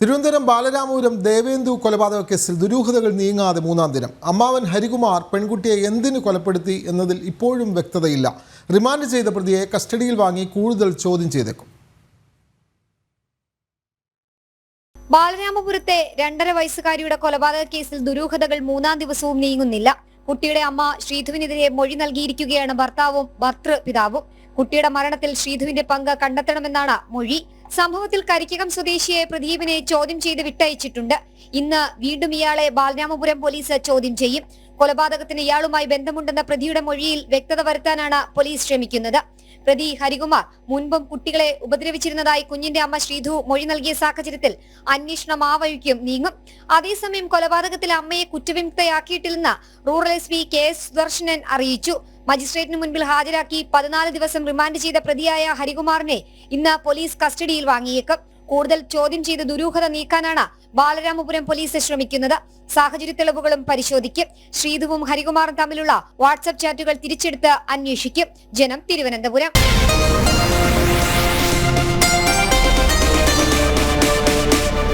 തിരുവനന്തപുരം ബാലരാമപുരം ദേവേന്ദു കൊലപാതക കേസിൽ ദുരൂഹതകൾ നീങ്ങാതെ മൂന്നാം ദിനം. അമ്മാവൻ ഹരികുമാർ പെൺകുട്ടിയെ എന്തിനു കൊലപ്പെടുത്തി എന്നതിൽ ഇപ്പോഴും വ്യക്തതയില്ല. റിമാൻഡ് ചെയ്ത പ്രതിയെ കസ്റ്റഡിയിൽ വാങ്ങി കൂടുതൽ ചോദ്യം ചെയ്തേക്കും. ബാലരാമപുരത്തെ രണ്ടര വയസ്സുകാരിയുടെ കൊലപാതക കേസിൽ ദുരൂഹതകൾ മൂന്നാം ദിവസവും നീങ്ങുന്നില്ല. കുട്ടിയുടെ അമ്മ ശ്രീധുവിനെതിരെ മൊഴി നൽകിയിരിക്കുകയാണ് ഭർത്താവും ഭർത്തൃ പിതാവും കുട്ടിയുടെ മരണത്തിൽ ശ്രീധുവിന്റെ പങ്ക് കണ്ടെത്തണമെന്നാണ് മൊഴി. സംഭവത്തിൽ കരിക്കകം സ്വദേശിയെ പ്രദീപിനെ ചോദ്യം ചെയ്ത് വിട്ടയച്ചിട്ടുണ്ട്. ഇന്ന് വീണ്ടും ഇയാളെ ബാലരാമപുരം പോലീസ് ചോദ്യം ചെയ്യും. കൊലപാതകത്തിന് ഇയാളുമായി ബന്ധമുണ്ടെന്ന പ്രതിയുടെ മൊഴിയിൽ വ്യക്തത വരുത്താനാണ് പോലീസ് ശ്രമിക്കുന്നത്. പ്രതി ഹരികുമാർ മുൻപും കുട്ടികളെ ഉപദ്രവിച്ചിരുന്നതായി കുഞ്ഞിന്റെ അമ്മ ശ്രീധു മൊഴി നൽകിയ സാഹചര്യത്തിൽ അന്വേഷണം ആ വഴിക്കും നീങ്ങും. അതേസമയം കൊലപാതകത്തിൽ അമ്മയെ കുറ്റവിമുക്തയാക്കിയിട്ടില്ലെന്ന് rural S P K S Sudarshanan അറിയിച്ചു. മജിസ്ട്രേറ്റിന് മുൻപിൽ ഹാജരാക്കി പതിനാല് ദിവസം റിമാൻഡ് ചെയ്ത പ്രതിയായ ഹരികുമാറിനെ ഇന്ന് പോലീസ് കസ്റ്റഡിയിൽ വാങ്ങിയേക്കും. കൂടുതൽ ചോദ്യം ചെയ്ത് ദുരൂഹത നീക്കാനാണ് ബാലരാമപുരം പോലീസ് ശ്രമിക്കുന്നത്. സാഹചര്യ തെളിവുകളും പരിശോധിക്കും. ശ്രീധുവും ഹരികുമാറും തമ്മിലുള്ള വാട്സ്ആപ്പ് ചാറ്റുകൾ തിരിച്ചെടുത്ത് അന്വേഷിക്കും. ജനം തിരുവനന്തപുരം.